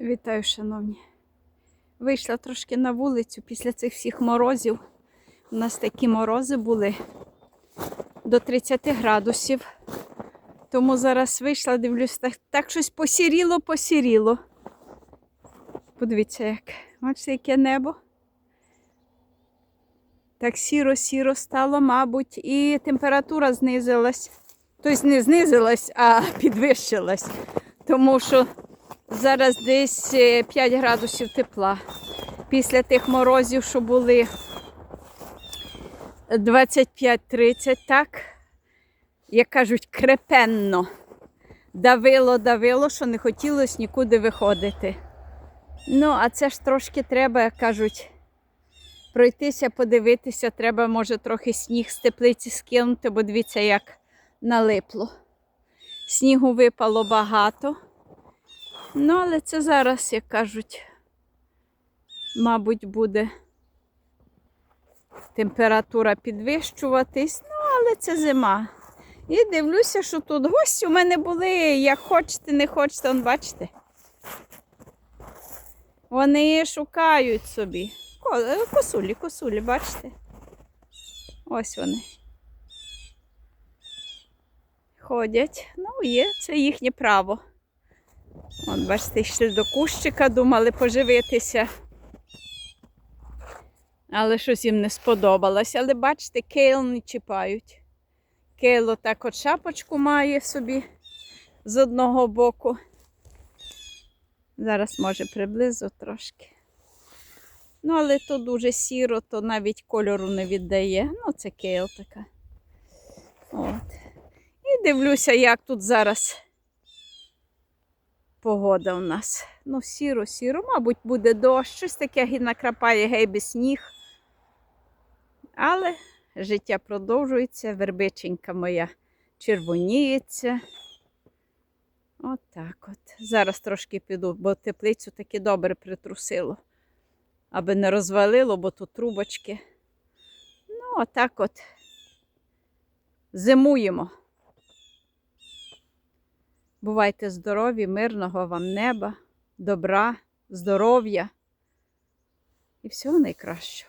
Вітаю, шановні. Вийшла трошки на вулицю після цих всіх морозів. У нас такі морози були до 30 градусів. Тому зараз вийшла, дивлюсь, так, так щось посіріло, посіріло. Подивіться, як. Бачите, яке небо. Так сіро-сіро стало, мабуть, і температура знизилась. Тобто не знизилась, а підвищилась. Тому що зараз десь е, 5 градусів тепла. Після тих морозів, що були 25-30, так, як кажуть, крепенно. Давило, давило, що не хотілося нікуди виходити. Ну, а це ж трошки треба, як кажуть, пройтися, подивитися. Треба, може, трохи сніг з теплиці скинути, бо дивіться, як налипло. Снігу випало багато. Ну, але це зараз, як кажуть, мабуть, буде температура підвищуватись. Ну, але це зима. І дивлюся, що тут гості у мене були, як хочете, не хочете, он бачите. Вони шукають собі. Косулі, косулі, бачите? Ось вони. Ходять. Ну, є, це їхнє право. От, бачите, йшли до кущика, думали поживитися. Але щось їм не сподобалось. Але бачите, кейл не чіпають. Кейл отак от шапочку має собі з одного боку. Зараз, може, приблизу трошки. Ну, але то дуже сіро, то навіть кольору не віддає. Ну, це кейл така. От. І дивлюся, як тут зараз погода у нас. Ну, сіро, сіро, мабуть, буде дощ, щось таке накрапає гейби сніг. Але життя продовжується, вербиченька моя червоніється. От так от. Зараз трошки піду, бо теплицю таки добре притрусило, аби не розвалило, бо тут трубочки. Ну, отак от зимуємо. Бувайте здорові, мирного вам неба, добра, здоров'я і всього найкращого.